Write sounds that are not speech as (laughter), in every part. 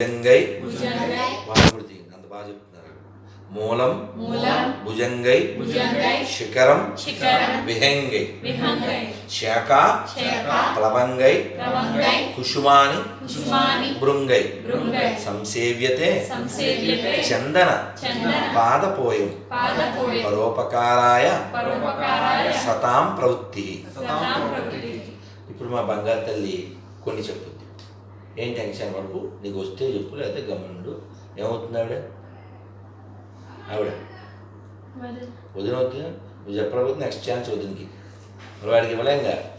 భుజంగై వాకుడు అంత బాగా చెప్తున్నారు. మూలం భుజంగై శిఖరం విహంగై శాఖ ప్లవంగై కుసుమాని భృంగై భృంగై సంసేవ్యతే చందన పాదపోయం పరోపకారాయ సతాం ప్రవృత్తి. ఇప్పుడు మా బంగారు తల్లి కొన్ని చెప్పుద్ది ఏం టెన్షన్ పడుకు నీకు వస్తే చెప్పు లేకపోతే గమనుడు ఏమవుతుంది ఆవిడ ఆవిడ. వదిన. వద్దు నువ్వు చెప్పకపోతే నెక్స్ట్ ఛాన్స్ వదినకి. మరి వాడికి ఇవ్వలేంగా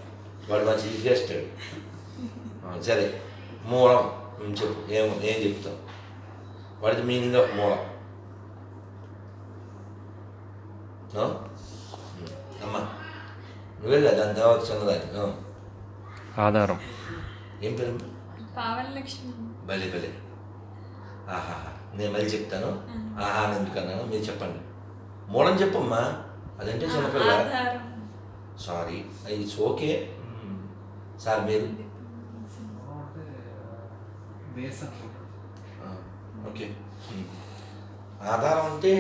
వాడు మంచి గెస్ట్ సరే. మూలం. చెప్పు. ఏం ఏం చెప్తావు? వాడిది మీనింగ్ ఆఫ్ మూలం. అమ్మా. నువ్వే కదా దాని తర్వాత చిన్నదాన్ని? ఆధారం. ఏం పేరు? పావన లక్ష్మి భలే భలే. ఆహా నేను మళ్ళీ చెప్తాను. ఆహా అని ఎందుకన్నాను మీరు చెప్పండి. మూలం చెప్పమ్మా. అదంటే చిన్నపిల్ల సారీ ఇట్స్ ఓకే సార్ మీరు? బేస్ అనుకుంటా ఆ, ఓకే. ఆధారం అంటే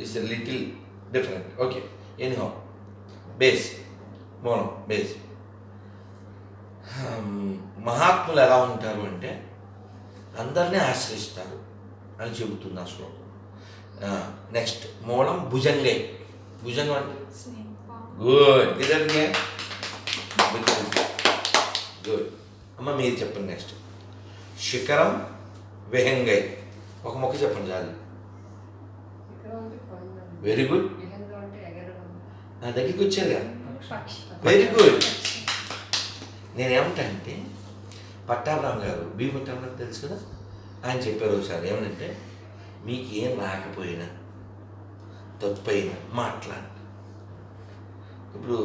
it's little different. Okay anyhow base మూలం బేస్ మహాత్ములు ఎలా ఉంటారు అంటే అందరినీ ఆశ్రయిస్తారు అని చెబుతుంది ఆ శ్లోకం. నెక్స్ట్ మూలం భుజంగే. భుజంగం అంటే? గుడ్ ఇదే గుడ్ అమ్మ మీరు చెప్పండి నెక్స్ట్ శిఖరం విహంగై. ఒక మొక్క చెప్పండి చాలు. వెరీ గుడ్ నా దగ్గరికి వచ్చారు కదా వెరీ గుడ్ నేనేమంటా అంటే పట్టాభరామ్ గారు బి పట్టాభరామ్ తెలుసు కదా? ఆయన చెప్పారు ఒకసారి ఏమనంటే మీకు ఏం రాకపోయినా తప్పైనా మాట్లాడండి ఇప్పుడు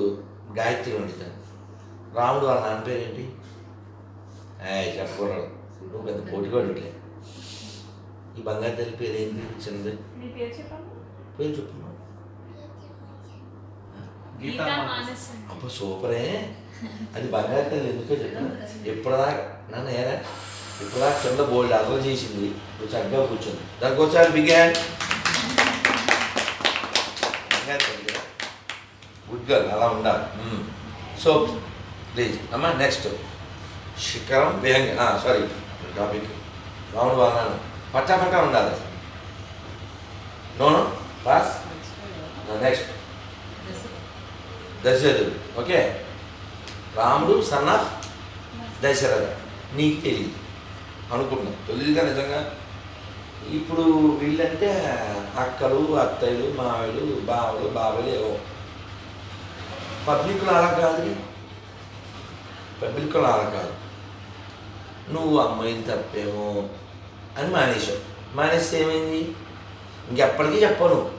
గాయత్రి వండుతాను రాముడు వాళ్ళ నాన్న పేరేంటి? చెప్పకూడదు నువ్వు పెద్ద పోటీగాడు ఈ బంగారు తల్లి పేరేంటి చిన్నది? మీ పేరు చెప్పు. అబ్బా సూపరే. అది బంగారు తల్లి ఎందుకో చెప్పాను. ఎప్పుడుదాకా నన్ను ఏరా? ఇప్పుడుదాకా కింద బోల్డ్ అర్థం చేసింది. చక్కగా కూర్చుంది దానికి ఒకసారి బిగాన్ గుడ్ గర్ల్ అలా ఉండాలి. సో ప్లీజ్ అమ్మా నెక్స్ట్ శిఖరం విహంగ సారీ టాపిక్ రాముడు బాగా పట్టా పట్టా ఉండాలి. నోను పాస్ నెక్స్ట్ దశరథుడు ఓకే రాముడు సన్న దశరథ. నీకు తెలియదు అనుకున్నాం. తెలియదుగా నిజంగా ఇప్పుడు వీళ్ళంటే అక్కలు అత్తయ్యలు మావలు బావలు బావలు ఏవో. పబ్లిక్లో అలా కాదు. పబ్లిక్లో అలా కాదు. నువ్వు అమ్మాయిని తప్పేమో అని మానేశావు. మానేస్తే ఏమైంది? ఇంకెప్పటికీ చెప్పను.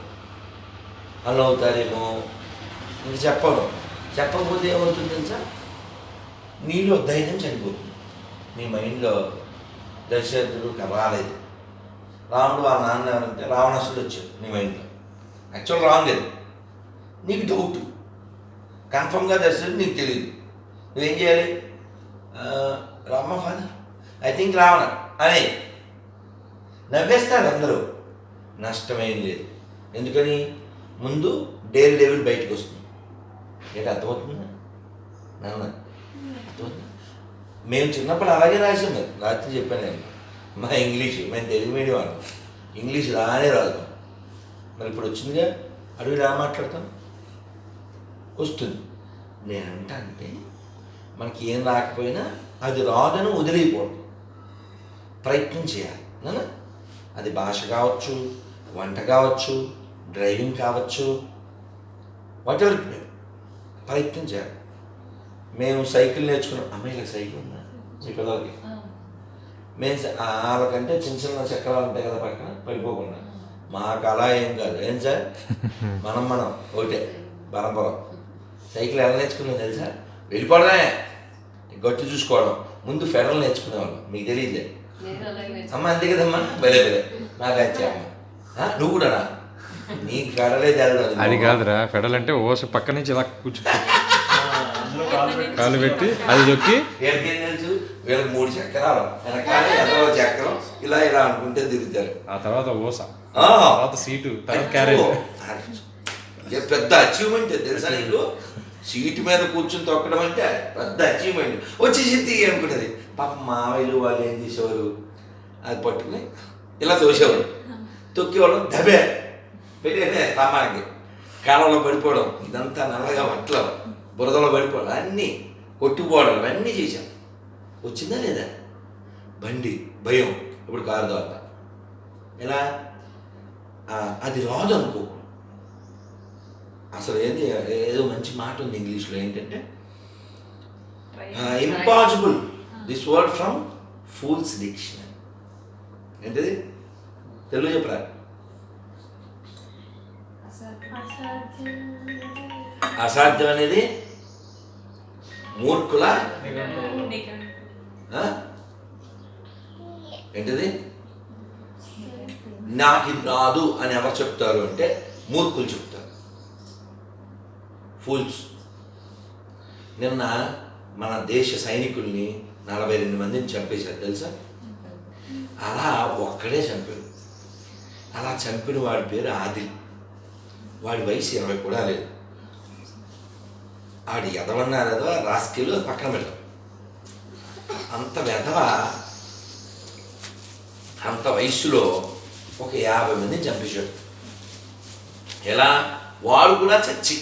అలా అవుతారేమో ఇంక చెప్పను. చెప్పకపోతే ఏమవుతుంది తెలుసా? నీలో ధైర్యం చనిపోతుంది నీ మైండ్లో దశరథుడు రాలేదు. రాముడు వాళ్ళ నాన్న ఎవరంటే రావణాసుడు వచ్చాడు నీ మైండ్లో. యాక్చువల్ రాంగ్ అది. నీకు డౌట్ కన్ఫర్మ్గా దర్శనం నీకు తెలియదు నువ్వేం చేయాలి? రామ్మ ఫాదర్ ఐ థింక్ రావణ. అనే నవ్వేస్తారు అందరూ. నష్టమేం లేదు. ఎందుకని? ముందు డేర్ డేవిడ్ బయటకు వస్తుంది ఏంటి అర్థమవుతుందా నాన్న అర్థమవుతుందా మేము చిన్నప్పుడు అలాగే రాసాం మరి రాత్రి చెప్పాను నేను. మా ఇంగ్లీష్ మేము తెలుగు మీడియం వాళ్ళం. ఇంగ్లీష్ రానే రాదు. మరి ఇప్పుడు వచ్చిందిగా? అడుగు రా మాట్లాడతాం? వస్తుంది. నేనంట అంటే మనకి ఏం రాకపోయినా అది రాదని వదిలేయకూడదు. ప్రయత్నం చేయాలి. నాన్న అది భాష కావచ్చు వంట కావచ్చు డ్రైవింగ్ కావచ్చు వాట్ వరకు ప్రయత్నం చేయాలి. మేము సైకిల్ నేర్చుకున్నాం. అమ్మాయిలకు సైకిల్ ఉందా? మీ పిల్లలకి మేము వాళ్ళకంటే చిన్న చిన్న చక్రాలు ఉంటాయి కదా పక్కన పడిపోకుండా. మాకు అలా ఏం కాదు. ఏం సార్? (laughs) మనం మనం ఒకటే బరంపురం సైకిల్ ఎలా నేర్చుకున్నాం తెలుసా? వెళ్ళిపోవడమే. గట్టి చూసుకోవడం. ముందు ఫెడరల్ నేర్చుకునేవాళ్ళం. మీకు తెలియదులే. అమ్మ అంతే కదమ్మా? భలే భలే. నాకు వచ్చా అమ్మ ఆ, నువ్వు కూడానా? నీకు ఫెడరలే తెలదు అది. కాదురా. ఫెడల్ అంటే ఓస పక్క నుంచి ఇలా కూర్చో. అందులో కాలు పెట్టి కాలు పెట్టి అది దొక్కి వీళ్ళకేం మూడు చక్రాలు. వెనకాల ఎదవ చక్రం ఇలా ఇలా అనుకుంటే తిరుగుతారు. ఆ తర్వాత ఓస. తర్వాత సీటు తర్వాత క్యారేజ్. ఏ పెద్ద అచీవ్మెంట్ తెలుసా నీకు? సీటు మీద కూర్చుని తొక్కడం అంటే పెద్ద అచీవ్మెంట్ వచ్చేసి తీయి అనుకునేది పాప మావయ్యలు వాళ్ళు ఏం చేసేవారు? అది పట్టుకుని ఇలా తోసేవారు. తొక్కేవాళ్ళం దబే. పెట్టేదే స్తంభానికి. కాలంలో పడిపోవడం. ఇదంతా నల్లగా మట్లో బురదలో పడిపోవడం. అన్నీ కొట్టుకుపోవడం అన్నీ చేశాం. వచ్చిందా లేదా? బండి భయం. ఇప్పుడు కారు ద్వారా ఎలా? ఆ, అది రాదు అనుకో. అసలు ఏది? ఏదో మంచి మాట ఉంది ఇంగ్లీష్లో. ఏంటంటే impossible this word from fools dictionary ఏంటిది? తెలుగు చెప్పరా? అసాధ్యం. అనేది మూర్ఖుల? ఏంటిది నాకు ఇది రాదు అని ఎవరు చెప్తారు అంటే మూర్ఖులు చెప్తారు. ఫూల్స్ నిన్న మన దేశ సైనికుల్ని నలభై రెండు మందిని చంపేశారు తెలుసా? అలా ఒక్కడే చంపాడు. అలా చంపిన వాడి పేరు ఆదిల్ వాడి వయసు ఇరవై కూడా లేదు. ఆడి ఎదవన్నారదో రాసుకెళ్ళి పక్కన పెడతాం. అంత వెధవ? అంత వయస్సులో ఒక యాభై మందిని చంపేశాడు. ఎలా? వాడు కూడా చచ్చి.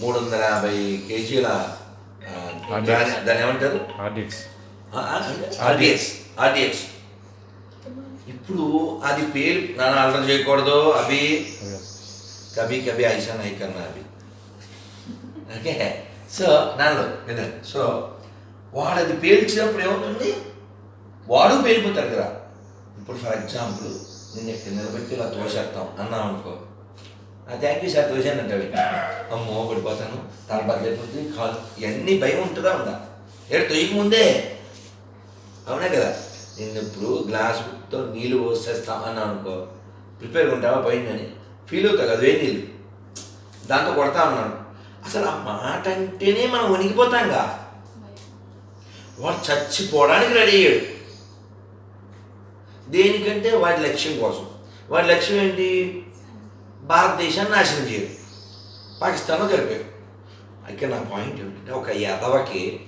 మూడు వందల యాభై కేజీల దాన్ని ఏమంటారు? ఆర్డిఎక్స్ ఇప్పుడు అది పేరు నన్ను అల్లరి చేయకూడదు అవి కభీ కభీ ఐసా నై కన్నా అవి ఓకే? సో నాలో సో వాడు అది పేల్చినప్పుడు ఏమవుతుంది? వాడు పేలిపోతాడు కదా. ఇప్పుడు ఫర్ ఎగ్జాంపుల్ నేను ఇక్కడ నిలబెట్టి ఇలా తోసేస్తాం అన్నాం అనుకో థ్యాంక్ యూ సార్ తోసాను అంటాడు. అమ్మో పడిపోతాను. తన బద్దలిపోతుంది కాదు ఇవన్నీ భయం ఉంటుందా ఉందా? ఏడు తొయ్యకముందే అవునా కదా? నేను ఇప్పుడు గ్లాస్తో నీళ్ళు పోసేస్తాం అన్నాను అనుకో ప్రిపేర్ ఉంటావా పోయిందని ఫీల్ అవుతావు కదా వేడి నీళ్ళు దాంతో కొడతా ఉన్నాను. అసలు ఆ మాట అంటేనే మనం వణికిపోతాంగా. వాడు చచ్చిపోవడానికి రెడీ అయ్యాడు. దేనికంటే వాడి లక్ష్యం కోసం. వాడి లక్ష్యం ఏంటి? భారతదేశాన్ని నాశనం చేయడం. పాకిస్తాన్లో కలిపాడు అయితే నా పాయింట్ ఏమిటంటే ఒక ఎదవకి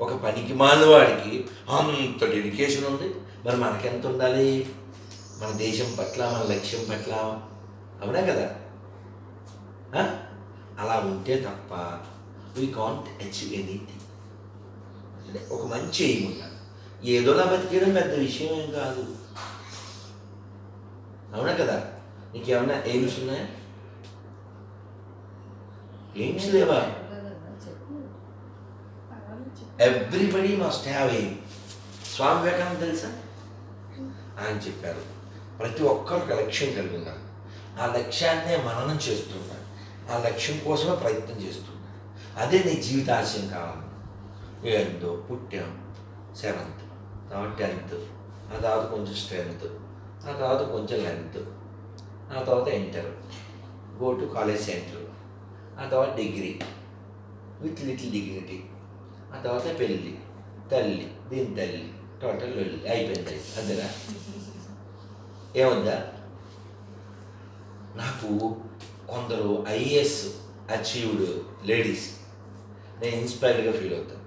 ఒక పనికి మానవాడికి అంత డెడికేషన్ ఉంది. మరి మనకెంత ఉండాలి? మన దేశం పట్ల మన లక్ష్యం పట్ల. అవునా కదా? అలా ఉంటే తప్ప వీ కాంట్ అచీవ్ ఎనీథింగ్ ఒక మంచి ఎయిమ్ ఉండాలి ఏదోలా బతికేయడం పెద్ద విషయం ఏం కాదు. అవునా కదా? నీకేమన్నా ఎయిమ్స్ ఉన్నాయా? ఎయిమ్స్ లేవా? Everybody must have aim Swami Vivekananda తెలుసా? ఆయన చెప్పారు. ప్రతి ఒక్కరు ఒక లక్ష్యం కలిగి ఉన్నారు ఆ లక్ష్యాన్నే మననం చేస్తున్నారు ఆ లక్ష్యం కోసమే ప్రయత్నం చేస్తున్నారు అదే నీ జీవితాశయం కావాలి. ఏందో పుట్టాం. సెవెంత్. తర్వాత టెన్త్. ఆ తర్వాత కొంచెం స్ట్రెంత్. ఆ తర్వాత కొంచెం లెంత్ ఆ తర్వాత inter. Go to college centre. ఆ తర్వాత డిగ్రీ. విత్ లిటిల్ డిగ్నిటీ ఆ తర్వాత పెళ్ళి. తల్లి. దీని తల్లి. టోటల్ వెళ్ళి అయిపోయింది అంతేనా? ఏముందా నాకు కొందరు ఐఏఎస్ అచీవ్డ్ లేడీస్. నేను ఇన్స్పైర్డ్గా ఫీల్ అవుతాను